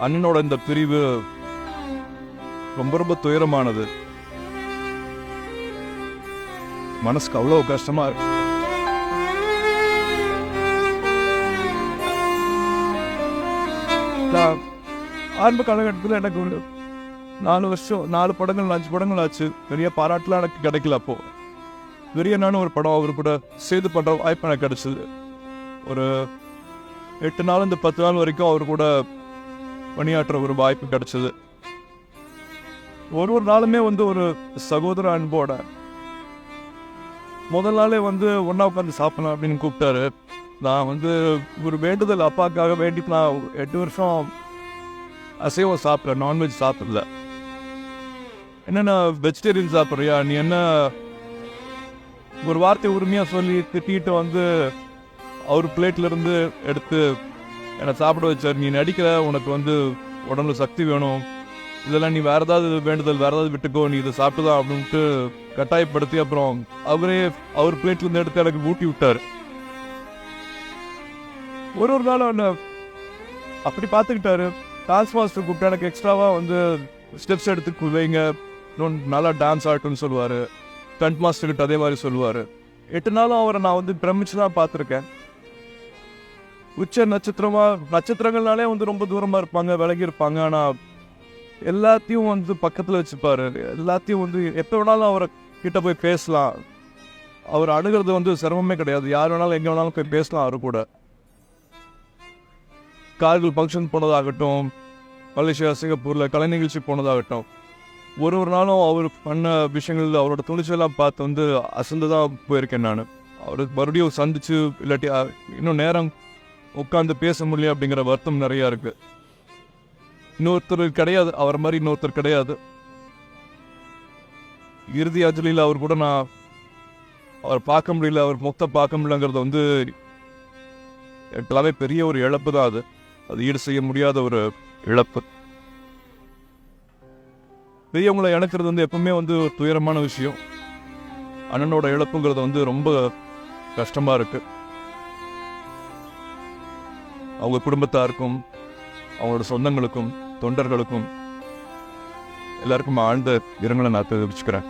அண்ணனோட இந்த பிரிவு ரொம்ப ரொம்ப துயரமானது. மனசுக்கு அவ்வளோ கஷ்டமா இருக்கு. ஆரம்ப காலகட்டத்தில் எனக்கு ஒரு நாலு வருஷம் நாலு படங்கள் அஞ்சு படங்கள் ஆச்சு. பெரிய பாராட்டுலாம் எனக்கு கிடைக்கல அப்போ. பெரிய நானும் ஒரு படம் அவர் கூட சேர்ந்து பண்ற வாய்ப்பு எனக்கு கிடைச்சது. ஒரு எட்டு நாள் இந்த பத்து நாள் வரைக்கும் அவர் கூட பணியாற்ற ஒரு வாய்ப்பு கிடைச்சது. ஒரு ஒரு நாளுமே வந்து ஒரு சகோதர அன்போட முதல் நாளே வந்து ஒன்றா உட்காந்து சாப்பிடலாம் அப்படின்னு கூப்பிட்டாரு. நான் வந்து ஒரு வேண்டுதல் அப்பாக்காக வேண்டி நான் எட்டு வருஷம் அசைவம் சாப்பிட்ல நான்வெஜ் சாப்பிடல. என்னென்ன வெஜிடேரியன் சாப்பிட்றியா? நீ என்ன ஒரு வார்த்தை உரிமையாக சொல்லி திட்டிட்டு வந்து அவர் பிளேட்ல இருந்து எடுத்து என்னை சாப்பிட வச்சார். நீ நடிக்கிற உனக்கு வந்து உடம்புல சக்தி வேணும். இதெல்லாம் நீ வேற ஏதாவது வேண்டுதல் வேற ஏதாவது விட்டுக்கோ நீ இதை சாப்பிட்டுதான் அப்படின்ட்டு கட்டாயப்படுத்தி அப்புறம் அவரே அவர் பிளேட்ல இருந்து எடுத்து எனக்கு ஊட்டி விட்டார். ஒரு ஒரு நாளும் என்ன அப்படி பார்த்துக்கிட்டாரு. டான்ஸ் மாஸ்டர் கூப்பிட்டு எனக்கு எக்ஸ்ட்ராவாக வந்து ஸ்டெப்ஸ் எடுத்து வைங்க. இன்னொன்று நல்லா டான்ஸ் ஆகட்டும்னு சொல்லுவார். ஸ்டண்ட் மாஸ்டர்கிட்ட அதே மாதிரி சொல்லுவார். எட்டு நாளும் அவரை நான் வந்து பிரமிச்சு தான் பார்த்துருக்கேன். உச்ச நட்சத்திரமா நட்சத்திரங்கள்னாலே வந்து ரொம்ப தூரமா இருப்பாங்க விலகி இருப்பாங்க. ஆனா எல்லாத்தையும் வந்து பக்கத்துல வச்சுப்பாரு. எல்லாத்தையும் வந்து எப்போ வேணாலும் அவரை கிட்ட போய் பேசலாம். அவர் அணுகிறது வந்து சிரமமே கிடையாது. யார் வேணாலும் எங்க வேணாலும் போய் பேசலாம் அவரு கூட. கார்கள் ஃபங்க்ஷன் போனதாகட்டும் மலேசியா சிங்கப்பூர்ல கலை நிகழ்ச்சி போனதாகட்டும் ஒரு ஒரு நாளும் அவர் பண்ண விஷயங்கள் அவரோட துணிச்சலாம் பார்த்து வந்து அசந்து தான் போயிருக்கேன் நான். அவருக்கு மறுபடியும் சந்திச்சு இல்லாட்டி இன்னும் நேரம் உட்காந்து பேச முடியல அப்படிங்கிற வருத்தம் நிறைய இருக்கு. இன்னொருத்தர் கிடையாது அவர் மாதிரி இன்னொருத்தர் கிடையாது. இறுதி அஞ்சலியில் அவர் கூட நான் அவர் பார்க்க முடியல அவர் மொத்த பார்க்க முடியலங்கிறது வந்து எனக்கு எல்லாமே பெரிய ஒரு இழப்பு தான் அது. அது ஈடு செய்ய முடியாத ஒரு இழப்பு. பெரியவங்களை இழக்கிறது வந்து எப்பவுமே வந்து ஒரு துயரமான விஷயம். அண்ணனோட இழப்புங்கிறது வந்து ரொம்ப கஷ்டமா இருக்கு. அவங்க குடும்பத்தாருக்கும் அவங்களோட சொந்தங்களுக்கும் தொண்டர்களுக்கும் எல்லாருக்கும் ஆழ்ந்த இரங்கலை நான் தெரிவிச்சுக்கிறேன்.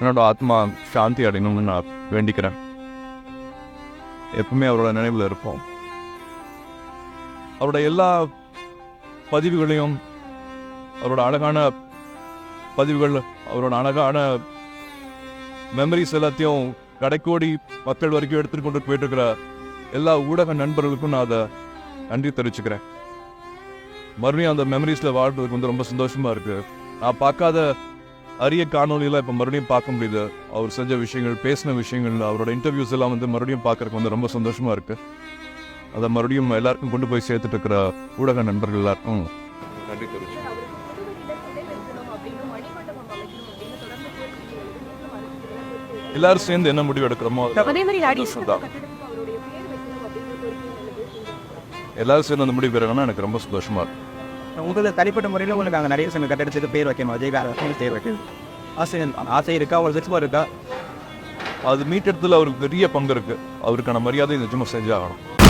என்னோட ஆத்மா சாந்தி அடையணும்னு நான் வேண்டிக்கிறேன். எப்பவுமே அவரோட நினைவில் இருப்போம். அவரோட எல்லா பதிவுகளையும் அவரோட அழகான பதிவுகள் அவரோட அழகான மெமரிஸ் எல்லாத்தையும் கடைக்கோடி மக்கள் வரைக்கும் எடுத்துட்டு கொண்டு போயிட்டு இருக்கிற எல்லா ஊடக நண்பர்களுக்கும் நான் அதை நன்றி தெரிவிச்சுக்கிறேன். மறுபடியும் அந்த மெமரிஸ்ல வாழ்றதுக்கு வந்து ரொம்ப சந்தோஷமா இருக்கு. நான் பார்க்காத அரிய காணொலியெல்லாம் இப்போ மறுபடியும் பார்க்க முடியுது. அவர் செஞ்ச விஷயங்கள் பேசின விஷயங்கள் அவரோட இன்டர்வியூஸ் எல்லாம் வந்து மறுபடியும் பார்க்கறதுக்கு வந்து ரொம்ப சந்தோஷமா இருக்கு. அதை மறுபடியும் எல்லாருக்கும் கொண்டு போய் சேர்த்துட்டு இருக்கிற ஊடக நண்பர்கள் எல்லாருக்கும் நன்றி தெரிவிச்சு எல்லாரும் சேர்ந்து என்ன முடிவு எடுக்கிறோமோ அதே மாதிரி எல்லாரும் சேர்ந்து அந்த முடிவு பெறணும்னா எனக்கு ரொம்ப சந்தோஷமா இருக்கு. உங்களுக்கு தனிப்பட்ட முறையில் உங்களுக்கு அங்கே நிறைய சில கட்டடத்துக்கு பேர் வைக்கணும்? விஜயகாரன் பேர் வைக்கணும். ஆசை ஆசை இருக்கா? ஒரு விருப்பம் இருக்கா? அது மீட்டெடுத்துல அவருக்கு பெரிய பங்கு இருக்கு. அவருக்கான மரியாதை நிஜமா செஞ்சாகணும்.